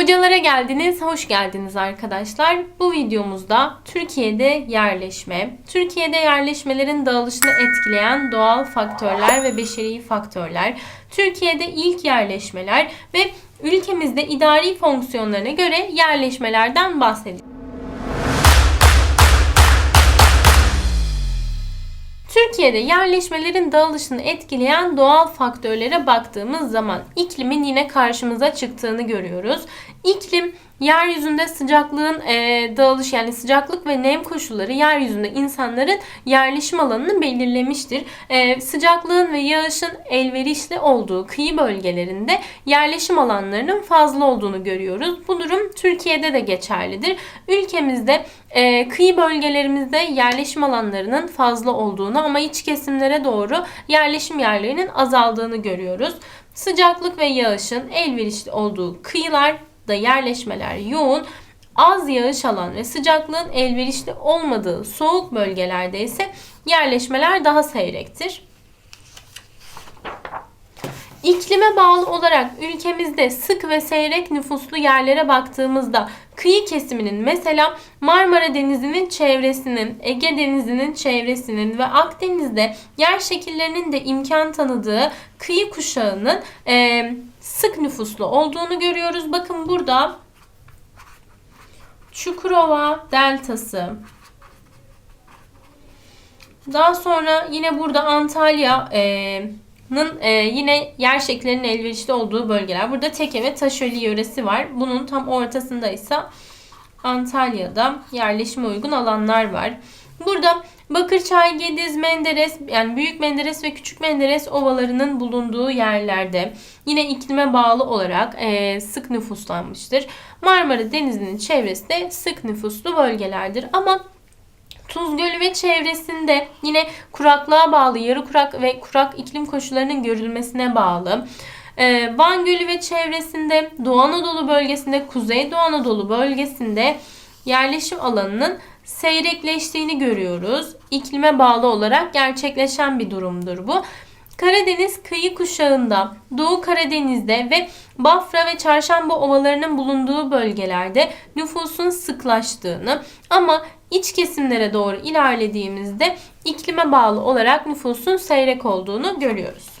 Hocalara geldiniz, hoş geldiniz arkadaşlar. Bu videomuzda Türkiye'de yerleşme, Türkiye'de yerleşmelerin dağılışını etkileyen doğal faktörler ve beşeri faktörler, Türkiye'de ilk yerleşmeler ve ülkemizde idari fonksiyonlarına göre yerleşmelerden bahsedeceğiz. Türkiye'de yerleşmelerin dağılışını etkileyen doğal faktörlere baktığımız zaman iklimin yine karşımıza çıktığını görüyoruz. İklim yeryüzünde sıcaklığın e, dağılış yani sıcaklık ve nem koşulları yeryüzünde insanların yerleşim alanını belirlemiştir. E, sıcaklığın ve yağışın elverişli olduğu kıyı bölgelerinde yerleşim alanlarının fazla olduğunu görüyoruz. Bu durum Türkiye'de de geçerlidir. Ülkemizde e, kıyı bölgelerimizde yerleşim alanlarının fazla olduğunu ama iç kesimlere doğru yerleşim yerlerinin azaldığını görüyoruz. Sıcaklık ve yağışın elverişli olduğu kıyılar da yerleşmeler yoğun, az yağış alan ve sıcaklığın elverişli olmadığı soğuk bölgelerde ise yerleşmeler daha seyrektir. İklime bağlı olarak ülkemizde sık ve seyrek nüfuslu yerlere baktığımızda kıyı kesiminin mesela Marmara Denizi'nin çevresinin, Ege Denizi'nin çevresinin ve Akdeniz'de yer şekillerinin de imkan tanıdığı kıyı kuşağının e, sık nüfuslu olduğunu görüyoruz. Bakın burada Çukurova Deltası. Daha sonra yine burada Antalya e, e, yine yer şekillerinin elverişli olduğu bölgeler. Burada Teke ve Taşöli yöresi var. Bunun tam ortasında ise Antalya'da yerleşime uygun alanlar var. Burada Bakırçay, Gediz, Menderes yani Büyük Menderes ve Küçük Menderes ovalarının bulunduğu yerlerde yine iklime bağlı olarak e, sık nüfuslanmıştır. Marmara Denizi'nin çevresi de sık nüfuslu bölgelerdir. Ama Tuz Gölü ve çevresinde yine kuraklığa bağlı yarı kurak ve kurak iklim koşullarının görülmesine bağlı. Ee, Van Gölü ve çevresinde Doğu Anadolu bölgesinde, Kuzey Doğu Anadolu bölgesinde yerleşim alanının seyrekleştiğini görüyoruz. İklime bağlı olarak gerçekleşen bir durumdur bu. Karadeniz kıyı kuşağında, Doğu Karadeniz'de ve Bafra ve Çarşamba ovalarının bulunduğu bölgelerde nüfusun sıklaştığını ama iç kesimlere doğru ilerlediğimizde iklime bağlı olarak nüfusun seyrek olduğunu görüyoruz.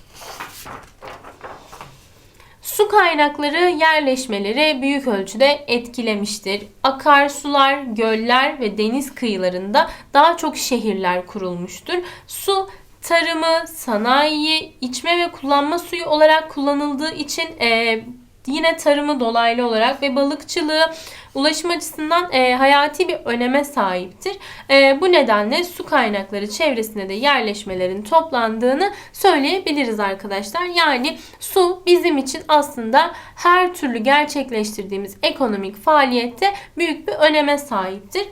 Su kaynakları yerleşmeleri büyük ölçüde etkilemiştir. Akarsular, göller ve deniz kıyılarında daha çok şehirler kurulmuştur. Su tarımı, sanayi, içme ve kullanma suyu olarak kullanıldığı için e, yine tarımı dolaylı olarak ve balıkçılığı ulaşım açısından e, hayati bir öneme sahiptir. E, bu nedenle su kaynakları çevresinde de yerleşmelerin toplandığını söyleyebiliriz arkadaşlar. Yani su bizim için aslında her türlü gerçekleştirdiğimiz ekonomik faaliyette büyük bir öneme sahiptir.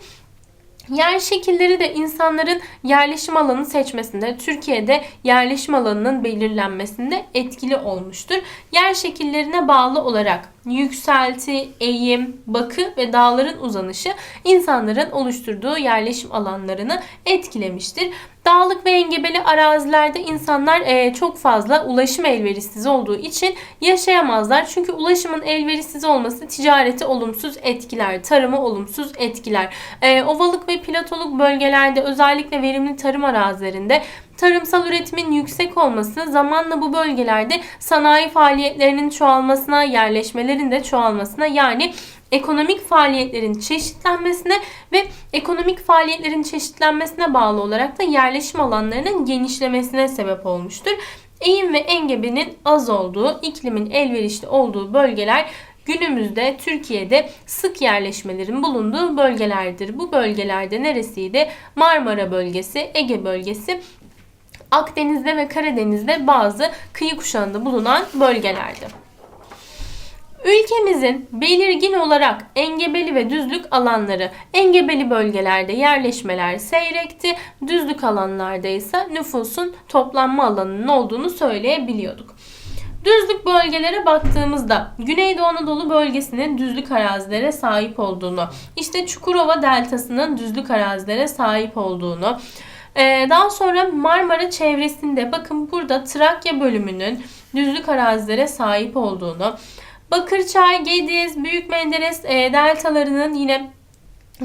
Yer şekilleri de insanların yerleşim alanı seçmesinde, Türkiye'de yerleşim alanının belirlenmesinde etkili olmuştur. Yer şekillerine bağlı olarak yükselti, eğim, bakı ve dağların uzanışı insanların oluşturduğu yerleşim alanlarını etkilemiştir. Dağlık ve engebeli arazilerde insanlar e, çok fazla ulaşım elverişsiz olduğu için yaşayamazlar. Çünkü ulaşımın elverişsiz olması ticareti olumsuz etkiler, tarımı olumsuz etkiler. E, ovalık ve platoluk bölgelerde özellikle verimli tarım arazilerinde tarımsal üretimin yüksek olması zamanla bu bölgelerde sanayi faaliyetlerinin çoğalmasına, yerleşmelerin de çoğalmasına yani ekonomik faaliyetlerin çeşitlenmesine ve ekonomik faaliyetlerin çeşitlenmesine bağlı olarak da yerleşim alanlarının genişlemesine sebep olmuştur. Eğim ve engebenin az olduğu, iklimin elverişli olduğu bölgeler günümüzde Türkiye'de sık yerleşmelerin bulunduğu bölgelerdir. Bu bölgelerde neresiydi? Marmara bölgesi, Ege bölgesi, Akdeniz'de ve Karadeniz'de bazı kıyı kuşağında bulunan bölgelerdi. Ülkemizin belirgin olarak engebeli ve düzlük alanları, engebeli bölgelerde yerleşmeler seyrekti, düzlük alanlarda ise nüfusun toplanma alanının olduğunu söyleyebiliyorduk. Düzlük bölgelere baktığımızda Güneydoğu Anadolu bölgesinin düzlük arazilere sahip olduğunu, işte Çukurova Deltası'nın düzlük arazilere sahip olduğunu, ee, daha sonra Marmara çevresinde bakın burada Trakya bölümünün düzlük arazilere sahip olduğunu, Bakırçay, Gediz, Büyük Menderes e, deltalarının yine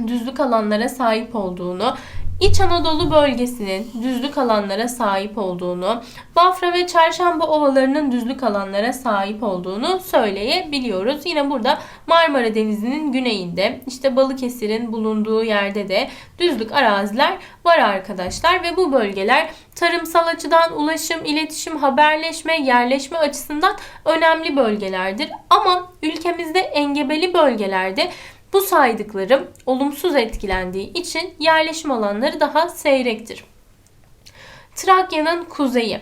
düzlük alanlara sahip olduğunu, İç Anadolu bölgesinin düzlük alanlara sahip olduğunu, Bafra ve Çarşamba ovalarının düzlük alanlara sahip olduğunu söyleyebiliyoruz. Yine burada Marmara Denizi'nin güneyinde, işte Balıkesir'in bulunduğu yerde de düzlük araziler var arkadaşlar ve bu bölgeler tarımsal açıdan ulaşım, iletişim, haberleşme, yerleşme açısından önemli bölgelerdir. Ama ülkemizde engebeli bölgelerde bu saydıklarım olumsuz etkilendiği için yerleşim alanları daha seyrektir. Trakya'nın kuzeyi,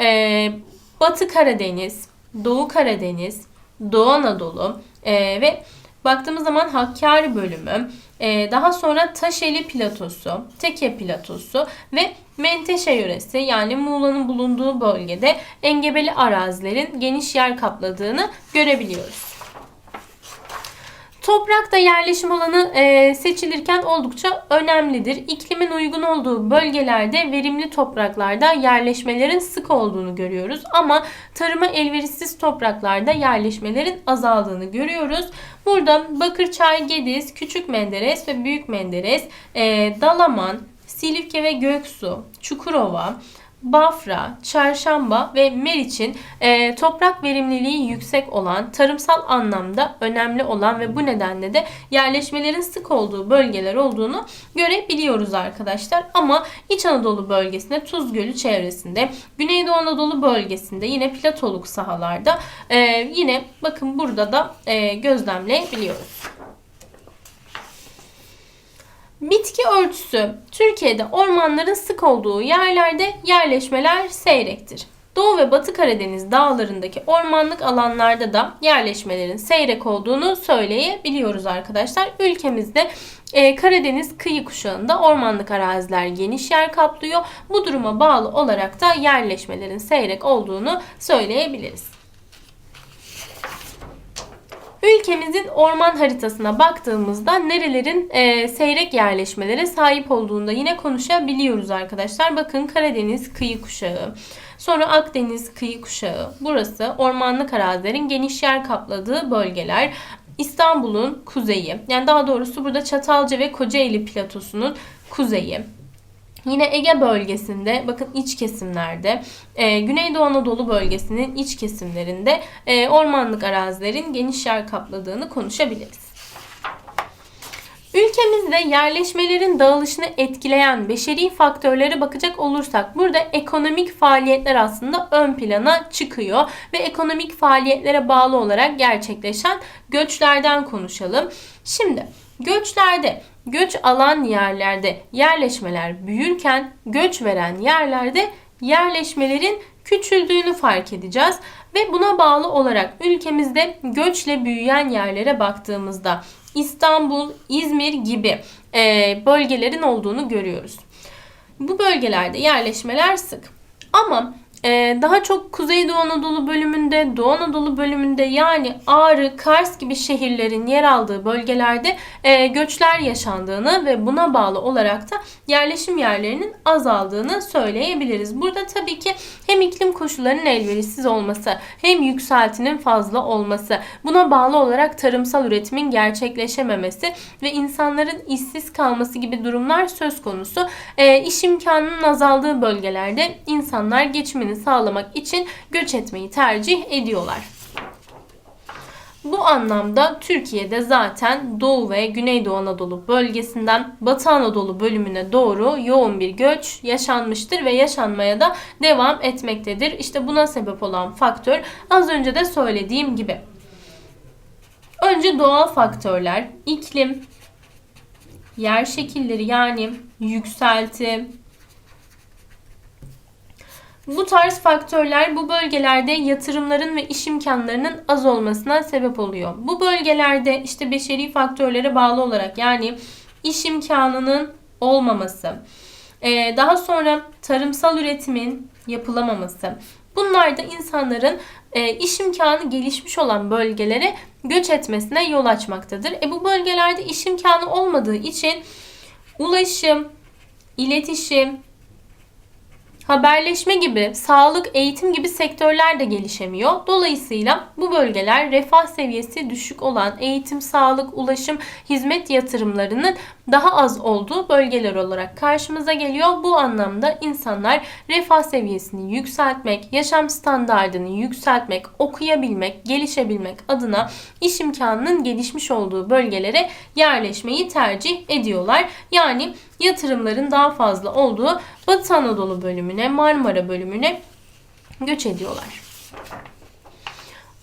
e, Batı Karadeniz, Doğu Karadeniz, Doğu Anadolu e, ve baktığımız zaman Hakkari bölümü, e, daha sonra Taşeli platosu, Teke platosu ve Menteşe yöresi yani Muğla'nın bulunduğu bölgede engebeli arazilerin geniş yer kapladığını görebiliyoruz. Toprakta yerleşim alanı e, seçilirken oldukça önemlidir. İklimin uygun olduğu bölgelerde verimli topraklarda yerleşmelerin sık olduğunu görüyoruz. Ama tarıma elverişsiz topraklarda yerleşmelerin azaldığını görüyoruz. Burada Bakırçay, Gediz, Küçük Menderes ve Büyük Menderes, e, Dalaman, Silifke ve Göksu, Çukurova, Bafra, Çarşamba ve Meriç'in e, toprak verimliliği yüksek olan, tarımsal anlamda önemli olan ve bu nedenle de yerleşmelerin sık olduğu bölgeler olduğunu görebiliyoruz arkadaşlar. Ama İç Anadolu bölgesinde, Tuz Gölü çevresinde, Güneydoğu Anadolu bölgesinde yine platoluk sahalarda e, yine bakın burada da e, gözlemleyebiliyoruz. Bitki örtüsü Türkiye'de ormanların sık olduğu yerlerde yerleşmeler seyrektir. Doğu ve Batı Karadeniz dağlarındaki ormanlık alanlarda da yerleşmelerin seyrek olduğunu söyleyebiliyoruz arkadaşlar. Ülkemizde e, Karadeniz kıyı kuşağında ormanlık araziler geniş yer kaplıyor. Bu duruma bağlı olarak da yerleşmelerin seyrek olduğunu söyleyebiliriz. Ülkemizin orman haritasına baktığımızda nerelerin e, seyrek yerleşmelere sahip olduğunda yine konuşabiliyoruz arkadaşlar. Bakın Karadeniz kıyı kuşağı, sonra Akdeniz kıyı kuşağı. Burası ormanlık arazilerin geniş yer kapladığı bölgeler. İstanbul'un kuzeyi, yani daha doğrusu burada Çatalca ve Kocaeli platosunun kuzeyi. Yine Ege bölgesinde bakın iç kesimlerde e, Güneydoğu Anadolu bölgesinin iç kesimlerinde e, ormanlık arazilerin geniş yer kapladığını konuşabiliriz. Ülkemizde yerleşmelerin dağılışını etkileyen beşeri faktörlere bakacak olursak burada ekonomik faaliyetler aslında ön plana çıkıyor ve ekonomik faaliyetlere bağlı olarak gerçekleşen göçlerden konuşalım. Şimdi göçlerde göç alan yerlerde yerleşmeler büyürken göç veren yerlerde yerleşmelerin küçüldüğünü fark edeceğiz ve buna bağlı olarak ülkemizde göçle büyüyen yerlere baktığımızda İstanbul, İzmir gibi e, bölgelerin olduğunu görüyoruz. Bu bölgelerde yerleşmeler sık. Ama ee, daha çok Kuzeydoğu Anadolu bölümünde, Doğu Anadolu bölümünde yani Ağrı, Kars gibi şehirlerin yer aldığı bölgelerde e, göçler yaşandığını ve buna bağlı olarak da yerleşim yerlerinin azaldığını söyleyebiliriz. Burada tabii ki hem iklim koşullarının elverişsiz olması hem yükseltinin fazla olması buna bağlı olarak tarımsal üretimin gerçekleşememesi ve insanların işsiz kalması gibi durumlar söz konusu. E, iş imkanının azaldığı bölgelerde insanlar geçimini sağlamak için göç etmeyi tercih ediyorlar. Bu anlamda Türkiye'de zaten Doğu ve Güneydoğu Anadolu bölgesinden Batı Anadolu bölümüne doğru yoğun bir göç yaşanmıştır ve yaşanmaya da devam etmektedir. İşte buna sebep olan faktör az önce de söylediğim gibi. Önce doğal faktörler, iklim, yer şekilleri yani yükselti, bu tarz faktörler bu bölgelerde yatırımların ve iş imkanlarının az olmasına sebep oluyor. Bu bölgelerde işte beşeri faktörlere bağlı olarak yani iş imkanının olmaması, e, daha sonra tarımsal üretimin yapılamaması, bunlar da insanların e, iş imkanı gelişmiş olan bölgelere göç etmesine yol açmaktadır. E bu bölgelerde iş imkanı olmadığı için ulaşım, iletişim, haberleşme gibi, sağlık, eğitim gibi sektörler de gelişemiyor. Dolayısıyla bu bölgeler refah seviyesi düşük olan eğitim, sağlık, ulaşım, hizmet yatırımlarının daha az olduğu bölgeler olarak karşımıza geliyor. Bu anlamda insanlar refah seviyesini yükseltmek, yaşam standartını yükseltmek, okuyabilmek, gelişebilmek adına iş imkanının gelişmiş olduğu bölgelere yerleşmeyi tercih ediyorlar. Yani yatırımların daha fazla olduğu Batı Anadolu bölümüne, Marmara bölümüne göç ediyorlar.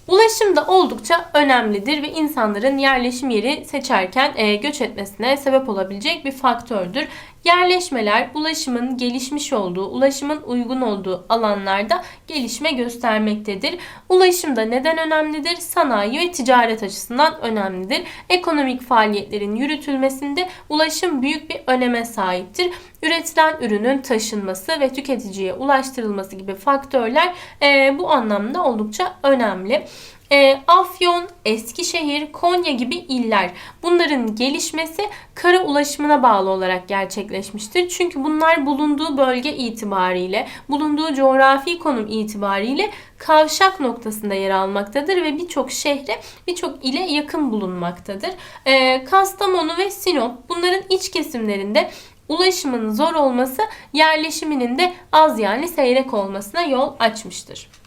Ulaşım da oldukça önemlidir ve insanların yerleşim yeri seçerken e, göç etmesine sebep olabilecek bir faktördür. Yerleşmeler ulaşımın gelişmiş olduğu, ulaşımın uygun olduğu alanlarda gelişme göstermektedir. Ulaşım da neden önemlidir? Sanayi ve ticaret açısından önemlidir. Ekonomik faaliyetlerin yürütülmesinde ulaşım büyük bir öneme sahiptir. Üretilen ürünün taşınması ve tüketiciye ulaştırılması gibi faktörler e, bu anlamda oldukça önemli. E, Afyon, Eskişehir, Konya gibi iller bunların gelişmesi kara ulaşımına bağlı olarak gerçekleşmiştir. Çünkü bunlar bulunduğu bölge itibariyle, bulunduğu coğrafi konum itibariyle kavşak noktasında yer almaktadır ve birçok şehre, birçok ile yakın bulunmaktadır. E, Kastamonu ve Sinop bunların iç kesimlerinde ulaşımın zor olması yerleşiminin de az yani seyrek olmasına yol açmıştır.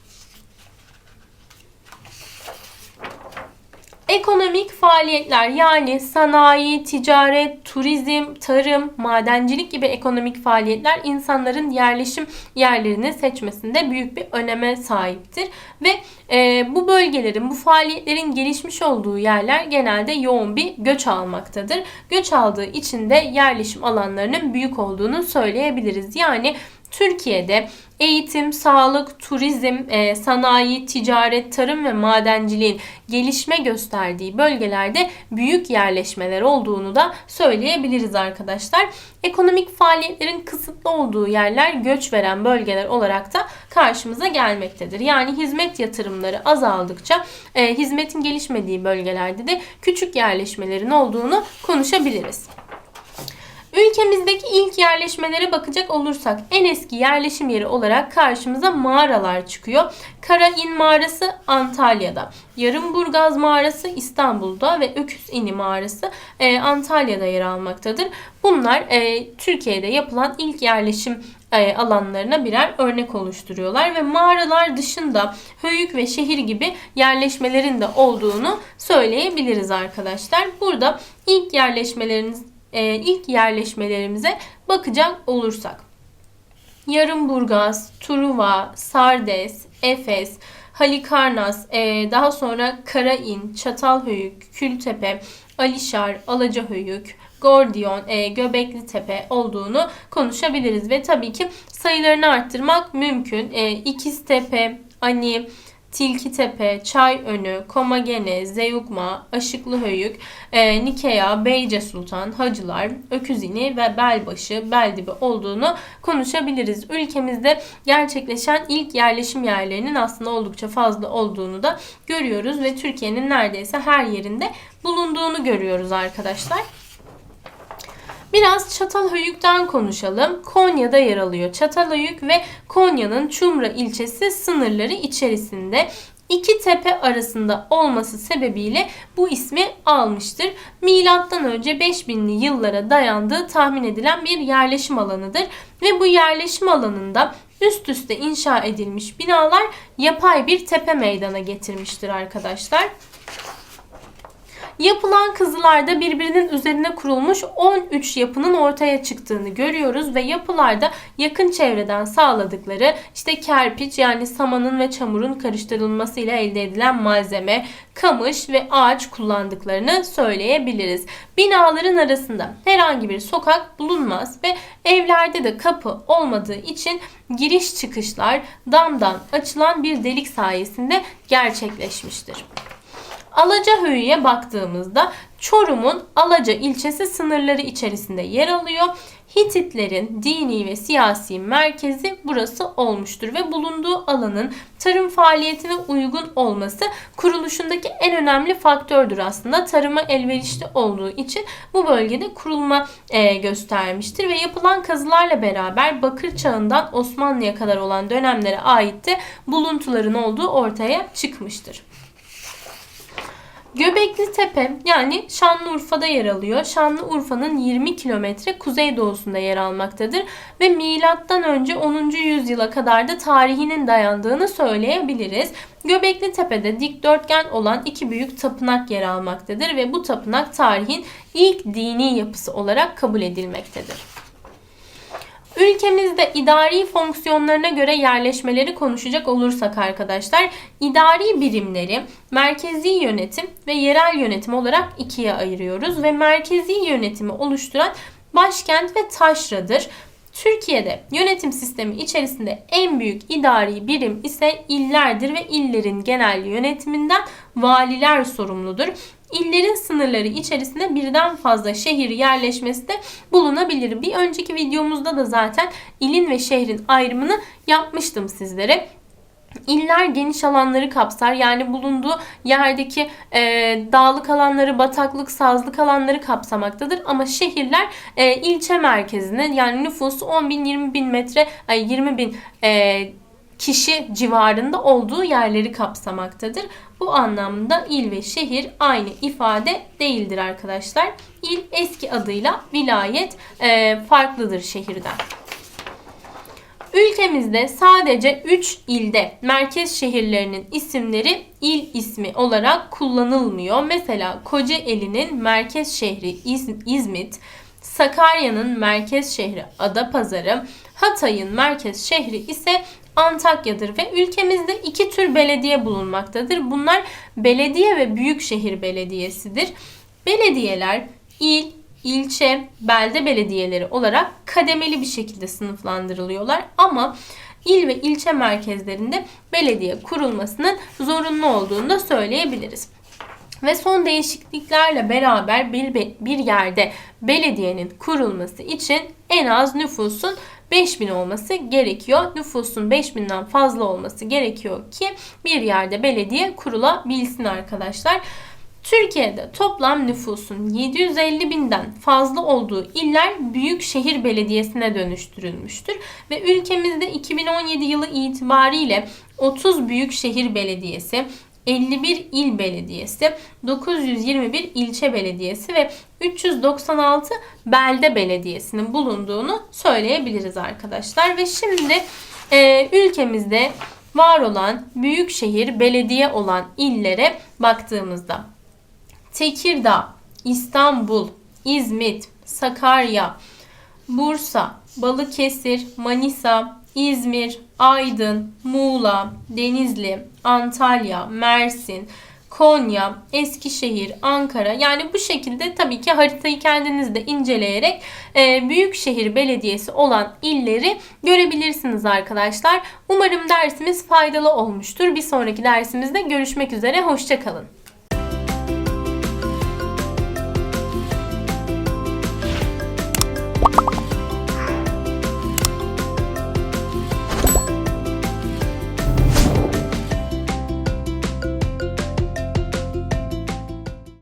Ekonomik faaliyetler yani sanayi, ticaret, turizm, tarım, madencilik gibi ekonomik faaliyetler insanların yerleşim yerlerini seçmesinde büyük bir öneme sahiptir. Ve e, bu bölgelerin, bu faaliyetlerin gelişmiş olduğu yerler genelde yoğun bir göç almaktadır. Göç aldığı için de yerleşim alanlarının büyük olduğunu söyleyebiliriz. Yani Türkiye'de eğitim, sağlık, turizm, e, sanayi, ticaret, tarım ve madenciliğin gelişme gösterdiği bölgelerde büyük yerleşmeler olduğunu da söyleyebiliriz arkadaşlar. Ekonomik faaliyetlerin kısıtlı olduğu yerler göç veren bölgeler olarak da karşımıza gelmektedir. Yani hizmet yatırımları azaldıkça e, hizmetin gelişmediği bölgelerde de küçük yerleşmelerin olduğunu konuşabiliriz. Ülkemizdeki ilk yerleşmelere bakacak olursak en eski yerleşim yeri olarak karşımıza mağaralar çıkıyor. Karain mağarası Antalya'da, Yarımburgaz mağarası İstanbul'da ve Öküz İni mağarası e, Antalya'da yer almaktadır. Bunlar e, Türkiye'de yapılan ilk yerleşim e, alanlarına birer örnek oluşturuyorlar ve mağaralar dışında höyük ve şehir gibi yerleşmelerin de olduğunu söyleyebiliriz arkadaşlar. Burada ilk yerleşmeleriniz e, ilk yerleşmelerimize bakacak olursak. Yarımburgaz, Truva, Sardes, Efes, Halikarnas, e, daha sonra Karain, Çatalhöyük, Kültepe, Alişar, Alacahöyük, Gordiyon, e, Göbekli Tepe olduğunu konuşabiliriz. Ve tabii ki sayılarını arttırmak mümkün. E, İkiztepe, Ani, Tilkitepe, Çayönü, Komagene, Zeyukma, Aşıklıhöyük, e, Nikea, Beyce Sultan, Hacılar, Öküzini ve Belbaşı, Beldibi olduğunu konuşabiliriz. Ülkemizde gerçekleşen ilk yerleşim yerlerinin aslında oldukça fazla olduğunu da görüyoruz ve Türkiye'nin neredeyse her yerinde bulunduğunu görüyoruz arkadaşlar. Biraz Çatalhöyük'ten konuşalım. Konya'da yer alıyor. Çatalhöyük ve Konya'nın Çumra ilçesi sınırları içerisinde iki tepe arasında olması sebebiyle bu ismi almıştır. Milattan önce 5000'li yıllara dayandığı tahmin edilen bir yerleşim alanıdır ve bu yerleşim alanında üst üste inşa edilmiş binalar yapay bir tepe meydana getirmiştir arkadaşlar. Yapılan kızılarda birbirinin üzerine kurulmuş 13 yapının ortaya çıktığını görüyoruz ve yapılarda yakın çevreden sağladıkları işte kerpiç yani samanın ve çamurun karıştırılmasıyla elde edilen malzeme, kamış ve ağaç kullandıklarını söyleyebiliriz. Binaların arasında herhangi bir sokak bulunmaz ve evlerde de kapı olmadığı için giriş çıkışlar damdan açılan bir delik sayesinde gerçekleşmiştir. Alacahöyü'ye baktığımızda Çorum'un Alaca ilçesi sınırları içerisinde yer alıyor. Hititlerin dini ve siyasi merkezi burası olmuştur ve bulunduğu alanın tarım faaliyetine uygun olması kuruluşundaki en önemli faktördür aslında. Tarıma elverişli olduğu için bu bölgede kurulma e, göstermiştir ve yapılan kazılarla beraber Bakır Çağı'ndan Osmanlı'ya kadar olan dönemlere ait de buluntuların olduğu ortaya çıkmıştır. Göbekli Tepe yani Şanlıurfa'da yer alıyor. Şanlıurfa'nın 20 kilometre kuzeydoğusunda yer almaktadır ve milattan önce 10. yüzyıla kadar da tarihinin dayandığını söyleyebiliriz. Göbekli Tepe'de dikdörtgen olan iki büyük tapınak yer almaktadır ve bu tapınak tarihin ilk dini yapısı olarak kabul edilmektedir. Ülkemizde idari fonksiyonlarına göre yerleşmeleri konuşacak olursak arkadaşlar, idari birimleri merkezi yönetim ve yerel yönetim olarak ikiye ayırıyoruz ve merkezi yönetimi oluşturan başkent ve taşradır. Türkiye'de yönetim sistemi içerisinde en büyük idari birim ise illerdir ve illerin genel yönetiminden valiler sorumludur. İllerin sınırları içerisinde birden fazla şehir yerleşmesi de bulunabilir. Bir önceki videomuzda da zaten ilin ve şehrin ayrımını yapmıştım sizlere. İller geniş alanları kapsar. Yani bulunduğu yerdeki e, dağlık alanları, bataklık, sazlık alanları kapsamaktadır. Ama şehirler e, ilçe merkezine yani nüfusu 10 bin, 20 bin metre, ay 20 bin e, kişi civarında olduğu yerleri kapsamaktadır. Bu anlamda il ve şehir aynı ifade değildir arkadaşlar. İl eski adıyla vilayet e, farklıdır şehirden. Ülkemizde sadece 3 ilde merkez şehirlerinin isimleri il ismi olarak kullanılmıyor. Mesela Kocaeli'nin merkez şehri İzmit, Sakarya'nın merkez şehri Adapazarı, Hatay'ın merkez şehri ise Antakya'dır ve ülkemizde iki tür belediye bulunmaktadır. Bunlar belediye ve büyükşehir belediyesidir. Belediyeler il, ilçe, belde belediyeleri olarak kademeli bir şekilde sınıflandırılıyorlar ama il ve ilçe merkezlerinde belediye kurulmasının zorunlu olduğunu da söyleyebiliriz. Ve son değişikliklerle beraber bir, bir yerde belediyenin kurulması için en az nüfusun 5000 olması gerekiyor. Nüfusun 5000'den fazla olması gerekiyor ki bir yerde belediye kurulabilsin arkadaşlar. Türkiye'de toplam nüfusun 750 binden fazla olduğu iller büyük şehir belediyesine dönüştürülmüştür. Ve ülkemizde 2017 yılı itibariyle 30 büyük şehir belediyesi, 51 il belediyesi, 921 ilçe belediyesi ve 396 belde belediyesinin bulunduğunu söyleyebiliriz arkadaşlar. Ve şimdi e, ülkemizde var olan büyük şehir belediye olan illere baktığımızda Tekirdağ, İstanbul, İzmit, Sakarya, Bursa, Balıkesir, Manisa, İzmir, Aydın, Muğla, Denizli, Antalya, Mersin, Konya, Eskişehir, Ankara yani bu şekilde tabii ki haritayı kendiniz de inceleyerek e, büyük şehir belediyesi olan illeri görebilirsiniz arkadaşlar. Umarım dersimiz faydalı olmuştur. Bir sonraki dersimizde görüşmek üzere. Hoşçakalın.